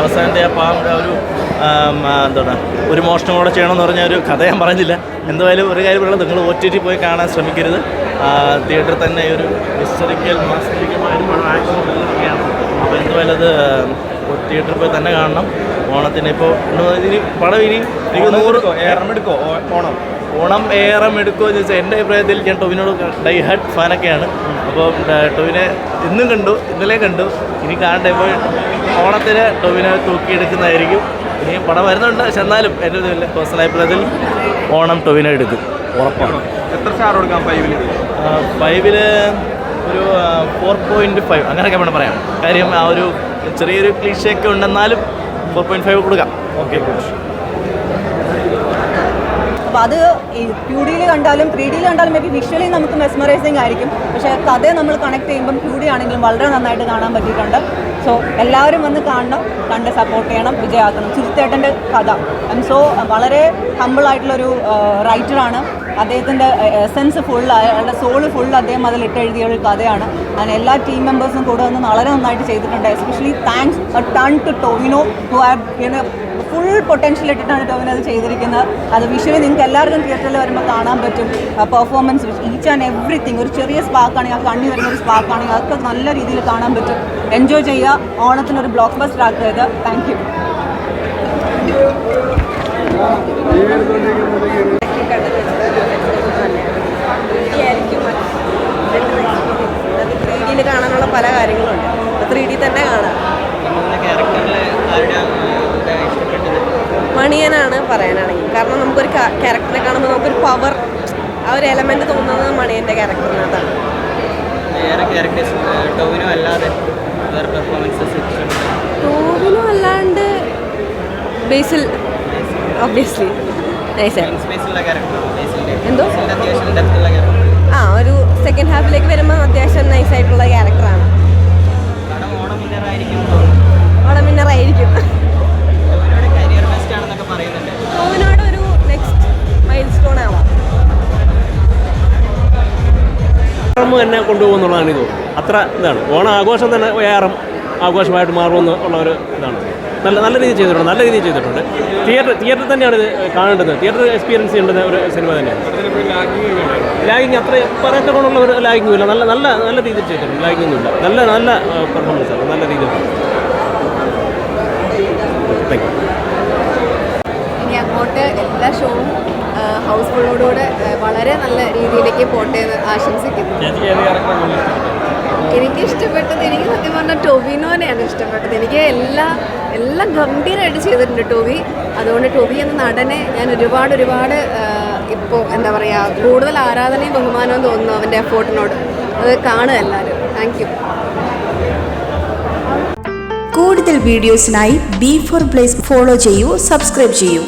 അവസാനത്തെ ആ പാമ്പിന്റെ ഒരു എന്താണ് ഒരു മോഷണം കൂടെ ചെയ്യണമെന്ന് പറഞ്ഞ ഒരു കഥ ഞാൻ പറഞ്ഞില്ല. എന്തായാലും ഒരു കാര്യം പറയുന്നത് നിങ്ങൾ ഒ ടി ടി പോയി കാണാൻ ശ്രമിക്കരുത്. തിയേറ്ററിൽ തന്നെ ഒരു ഹിസ്റ്ററിക്കൽ ഒരു ആക്ഷൻ അപ്പോൾ എന്തായാലും അത് തിയേറ്ററിൽ പോയി തന്നെ കാണണം. ഓണത്തിന് ഇപ്പോൾ ഇനി പടം ഇനി എനിക്ക് നൂറ് എടുക്കോ ഓണം? ഓണം ഏറെ എടുക്കുമോ എന്ന് ചോദിച്ചാൽ എന്റെ അഭിപ്രായത്തിൽ ഞാൻ ടൊവിനോട് ഡൈ ഹഡ് ഫാനൊക്കെയാണ് അപ്പോൾ ടൊവിനെ ഇന്നും കണ്ടു ഇന്നലെ കണ്ടു. ഇനി കാണട്ടെ. ഇപ്പോൾ ഓണത്തിന് ടൊവിനെ തൂക്കിയെടുക്കുന്നതായിരിക്കും. ഇനിയും പടം വരുന്നുണ്ട്. പക്ഷെ എന്നാലും എന്റെ ഒരു പേഴ്സണൽ അഭിപ്രായത്തിൽ ഓണം ടൊവിനെ എടുക്കും. ഉറപ്പാണ്. എത്ര സ്റ്റാർ കൊടുക്കാം ഫൈവിൽ? ഫൈവിൽ ഒരു ഫോർ പോയിന്റ് ഫൈവ് അങ്ങനെയൊക്കെ വേണം പറയാം കാര്യം ആ ഒരു ചെറിയൊരു ക്ലീഷയൊക്കെ ഉണ്ടെന്നാലും ഫോർ പോയിന്റ് ഫൈവ് കൊടുക്കാം. ഓക്കെ അപ്പോൾ അത് ടു ഡിയിൽ കണ്ടാലും ത്രീ ഡിയിൽ കണ്ടാലും മേ ബി വിഷ്വലി നമുക്ക് മെസ്മറൈസിങ് ആയിരിക്കും. പക്ഷേ കഥയെ നമ്മൾ കണക്ട് ചെയ്യുമ്പം ടു ഡി ആണെങ്കിലും വളരെ നന്നായിട്ട് കാണാൻ പറ്റിയിട്ടുണ്ട്. സോ എല്ലാവരും വന്ന് കാണണം കണ്ട് സപ്പോർട്ട് ചെയ്യണം വിജയമാക്കണം. സുജിത്തേട്ടന്റെ കഥ. ഐ സോ വളരെ ഹമ്പിളായിട്ടുള്ളൊരു റൈറ്ററാണ് അദ്ദേഹത്തിന്റെ എസെൻസ് ഫുൾ അയാളുടെ സോൾ ഫുൾ അദ്ദേഹം അതിൽ ഇട്ടെഴുതിയ ഒരു കഥയാണ്. അതിന് എല്ലാ ടീം മെമ്പേഴ്സും കൂടെ വന്ന് വളരെ നന്നായിട്ട് ചെയ്തിട്ടുണ്ട്. Especially thanks ton to Tovino who have full potential ഇട്ടിട്ടാണ് ടോവിനോ അത് ചെയ്തിരിക്കുന്നത്. അത് വിഷുവിന് നിങ്ങൾക്ക് എല്ലാവർക്കും തിയേറ്ററിൽ വരുമ്പോൾ കാണാൻ പറ്റും. പെർഫോമൻസ് ഈച്ച് ആൻഡ് എവറിത്തിങ് ഒരു ചെറിയ സ്പാർക്കാണെങ്കിൽ ആ കണ്ണി വരുന്ന ഒരു സ്പാർക്കാണെങ്കിൽ അതൊക്കെ നല്ല രീതിയിൽ കാണാൻ പറ്റും. എൻജോയ് ചെയ്യുക. ഓണത്തിനൊരു ബ്ലോക്ക് ബസ്റ്റർ ആക്കിയത് താങ്ക് യു കാണാനുള്ള പല കാര്യങ്ങളുണ്ട് ത്രീ ഡി തന്നെ കാണാം മണിയനാണ് പറയാനാണെങ്കിൽ. കാരണം നമുക്കൊരു ക്യാരക്ടറെ കാണുമ്പോൾ നമുക്കൊരു പവർ ആ ഒരു എലമെന്റ് തോന്നുന്നത് മണിയന്റെ ക്യാരക്ടറിനകത്താണ് ടോവിനോ അല്ലാതെ ടോവിനോ ബേസിൽ ഒബ്വിയസ്ലി എന്തോ? ആ ഒരു സെക്കൻഡ് ഹാഫിലേക്ക് വരുമ്പോൾ അത്യാവശ്യം നൈസായിട്ടുള്ള ക്യാരക്ടറാണ് ഓണം വിന്നറായിരിക്കും ടോവിനോട് ഒരു നെക്സ്റ്റ് എന്നെ കൊണ്ടുപോകുന്നുള്ളതാണ് ഇത്. അത്ര ഇതാണ്. ഓണം ആഘോഷം തന്നെ വേറെ ആഘോഷമായിട്ട് മാറുമെന്ന് ഉള്ള ഒരു ഇതാണ്. നല്ല നല്ല രീതിയിൽ ചെയ്തിട്ടുണ്ട് നല്ല രീതിയിൽ ചെയ്തിട്ടുണ്ട്. തിയേറ്റർ തിയേറ്ററിൽ തന്നെയാണ് ഇത് കാണേണ്ടത്. തിയേറ്റർ എക്സ്പീരിയൻസ് ചെയ്യേണ്ടത് ഒരു സിനിമ തന്നെയാണ്. ലാഗിങ് അത്ര പറയത്ത കൊണ്ടുള്ള ഒരു ലാഗിങ്ങും ഇല്ല. നല്ല നല്ല നല്ല രീതിയിൽ ചെയ്തിട്ടുണ്ട്. ലാഗിങ് ഒന്നുമില്ല നല്ല നല്ല പെർഫോമൻസ് ആണ്. നല്ല രീതിയിൽ താങ്ക് ഇനി അങ്ങോട്ട് എല്ലാ ഷോവും ഹൗസ്ഫുള്ളോടുകൂടെ വളരെ നല്ല രീതിയിലേക്ക് പോട്ടെ എന്ന് ആശംസിക്കുന്നു. എനിക്ക് ഇഷ്ടപ്പെട്ടത്? എനിക്ക് സത്യം ടൊവിനോനെയാണ് ഇഷ്ടപ്പെട്ടത്. എനിക്ക് എല്ലാ എല്ലാം ഗംഭീരമായിട്ട് ചെയ്തിട്ടുണ്ട് ടോവി. അതുകൊണ്ട് ടോവി എന്ന നടനെ ഞാൻ ഒരുപാട് ഒരുപാട് ഇപ്പോൾ എന്താ പറയുക കൂടുതൽ ആരാധനയും ബഹുമാനവും തോന്നുന്നു അവന്റെ എഫോർട്ടിനോട്. അത് കാണുക എല്ലാവരും. താങ്ക് യു കൂടുതൽ വീഡിയോസിനായി ബി ഫോർ പ്ലേസ് ഫോളോ ചെയ്യൂ സബ്സ്ക്രൈബ് ചെയ്യൂ.